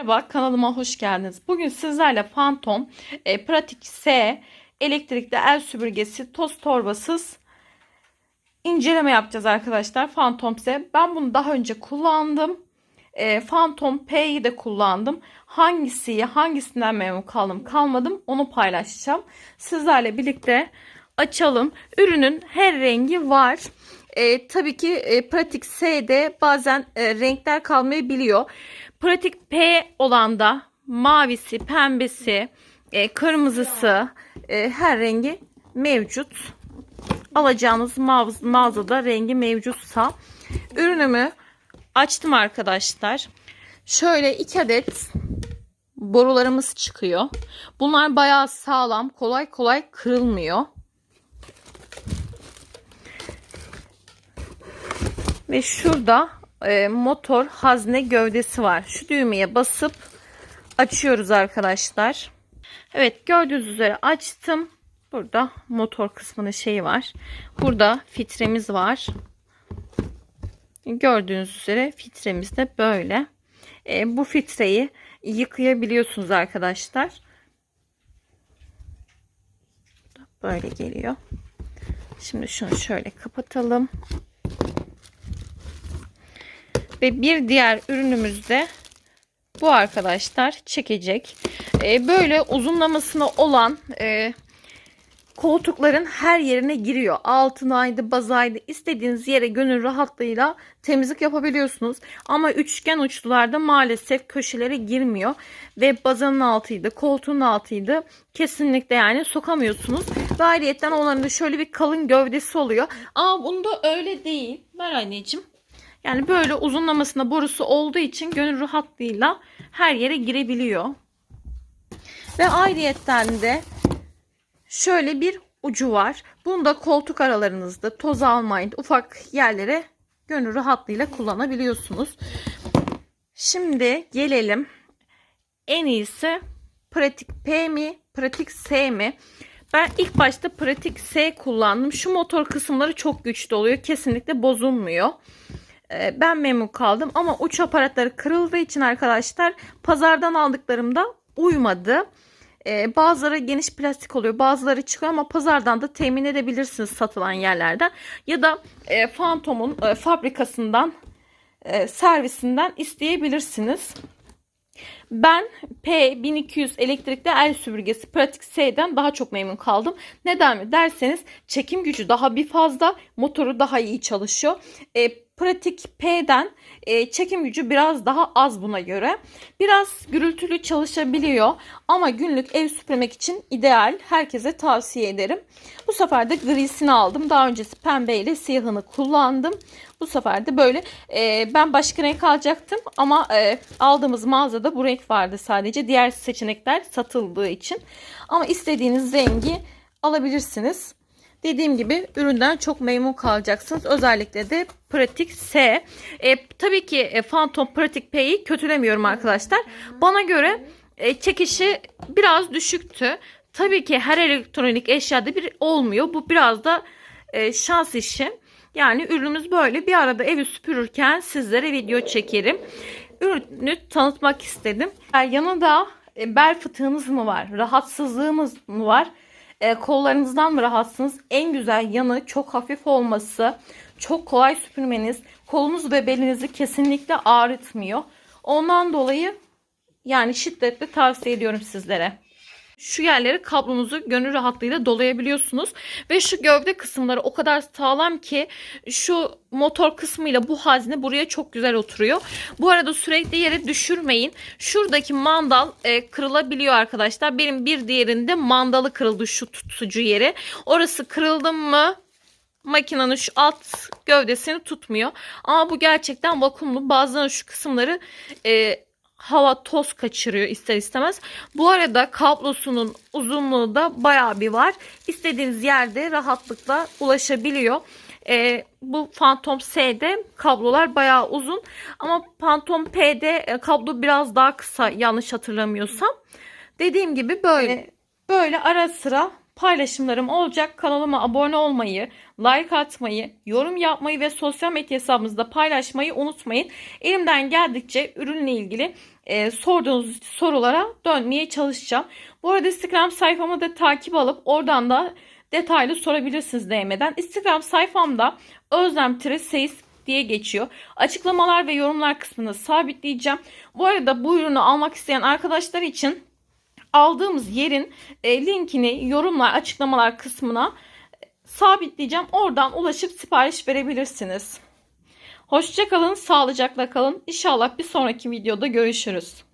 Merhaba kanalıma hoş geldiniz. Bugün sizlerle Phantom e, Pratik S elektrikli el süpürgesi toz torbasız inceleme yapacağız arkadaşlar. Phantom S. Ben bunu daha önce kullandım. E, Phantom P'yi de kullandım. Hangisiyi hangisinden memnun kaldım kalmadım onu paylaşacağım. Sizlerle birlikte açalım. Ürünün her rengi var. E, tabii ki e, Pratik S'de bazen e, renkler kalmayabiliyor. Pratik P olan da mavisi, pembesi, e, kırmızısı e, her rengi mevcut. Alacağınız mağaz- mağazada rengi mevcutsa ürünümü açtım arkadaşlar. Şöyle iki adet borularımız çıkıyor. Bunlar bayağı sağlam, kolay kolay kırılmıyor. Ve şurada e, motor hazne gövdesi var. Şu düğmeye basıp açıyoruz arkadaşlar. Evet gördüğünüz üzere açtım. Burada motor kısmının şeyi var. Burada filtremiz var. Gördüğünüz üzere filtremiz de böyle. E, bu filtreyi yıkayabiliyorsunuz arkadaşlar. Böyle geliyor. Şimdi şunu şöyle kapatalım. Ve bir diğer ürünümüz de bu arkadaşlar çekecek. Ee, böyle uzunlamasına olan e, koltukların her yerine giriyor. Altınaydı, bazaydı istediğiniz yere gönül rahatlığıyla temizlik yapabiliyorsunuz. Ama üçgen uçlularda maalesef köşelere girmiyor. Ve bazanın altıydı, koltuğun altıydı. Kesinlikle yani sokamıyorsunuz. Ve ayrıyetten onların da şöyle bir kalın gövdesi oluyor. Ama bunda öyle değil. Ver anneciğim. Yani böyle uzunlamasına borusu olduğu için gönül rahatlığıyla her yere girebiliyor. Ve ayrıyetten de şöyle bir ucu var. Bunu da koltuk aralarınızda toz almayın ufak yerlere gönül rahatlığıyla kullanabiliyorsunuz. Şimdi gelelim en iyisi pratik P mi pratik S mi? Ben ilk başta pratik S kullandım. Şu motor kısımları çok güçlü oluyor. Kesinlikle bozulmuyor. Ee, ben memnun kaldım ama uç aparatları kırıldığı için arkadaşlar pazardan aldıklarımda uymadı. Ee, bazıları geniş plastik oluyor bazıları çıkıyor ama pazardan da temin edebilirsiniz satılan yerlerden ya da e, Phantom'un e, fabrikasından e, servisinden isteyebilirsiniz. Ben P1200 elektrikli el süpürgesi Pratik S'den daha çok memnun kaldım. Neden mi derseniz çekim gücü daha bir fazla, motoru daha iyi çalışıyor. E, Pratik P'den e, çekim gücü biraz daha az buna göre. Biraz gürültülü çalışabiliyor ama günlük ev süpürmek için ideal. Herkese tavsiye ederim. Bu sefer de grisini aldım. Daha öncesi pembe ile siyahını kullandım. Bu sefer de böyle e, ben başka renk alacaktım ama e, aldığımız mağazada bu renk vardı sadece. Diğer seçenekler satıldığı için. Ama istediğiniz rengi alabilirsiniz. Dediğim gibi üründen çok memnun kalacaksınız. Özellikle de Pratik S. E, tabii ki e, Phantom Pratik P'yi kötülemiyorum arkadaşlar. Bana göre e, çekişi biraz düşüktü. Tabii ki her elektronik eşyada bir olmuyor. Bu biraz da e, şans işi. Yani ürünümüz böyle bir arada evi süpürürken sizlere video çekerim. Ürünü tanıtmak istedim. Yani yanında e, bel fıtığınız mı var? Rahatsızlığımız mı var? E, kollarınızdan mı rahatsınız? En güzel yanı çok hafif olması. Çok kolay süpürmeniz. Kolunuz ve belinizi kesinlikle ağrıtmıyor. Ondan dolayı yani şiddetle tavsiye ediyorum sizlere şu yerleri kablonuzu gönül rahatlığıyla dolayabiliyorsunuz. Ve şu gövde kısımları o kadar sağlam ki şu motor kısmıyla bu hazne buraya çok güzel oturuyor. Bu arada sürekli yere düşürmeyin. Şuradaki mandal e, kırılabiliyor arkadaşlar. Benim bir diğerinde mandalı kırıldı şu tutucu yeri. Orası kırıldı mı makinenin şu alt gövdesini tutmuyor. Ama bu gerçekten vakumlu. Bazen şu kısımları e, hava toz kaçırıyor ister istemez. Bu arada kablosunun uzunluğu da bayağı bir var. İstediğiniz yerde rahatlıkla ulaşabiliyor. E, bu Phantom S'de kablolar bayağı uzun ama Phantom P'de e, kablo biraz daha kısa yanlış hatırlamıyorsam. Dediğim gibi böyle böyle ara sıra paylaşımlarım olacak. Kanalıma abone olmayı, like atmayı, yorum yapmayı ve sosyal medya hesabımızda paylaşmayı unutmayın. Elimden geldikçe ürünle ilgili e, sorduğunuz sorulara dönmeye çalışacağım. Bu arada Instagram sayfamı da takip alıp oradan da detaylı sorabilirsiniz DM'den. Instagram sayfamda Özlem Seyis diye geçiyor. Açıklamalar ve yorumlar kısmını sabitleyeceğim. Bu arada bu ürünü almak isteyen arkadaşlar için aldığımız yerin e, linkini yorumlar açıklamalar kısmına sabitleyeceğim. Oradan ulaşıp sipariş verebilirsiniz. Hoşçakalın, sağlıcakla kalın. İnşallah bir sonraki videoda görüşürüz.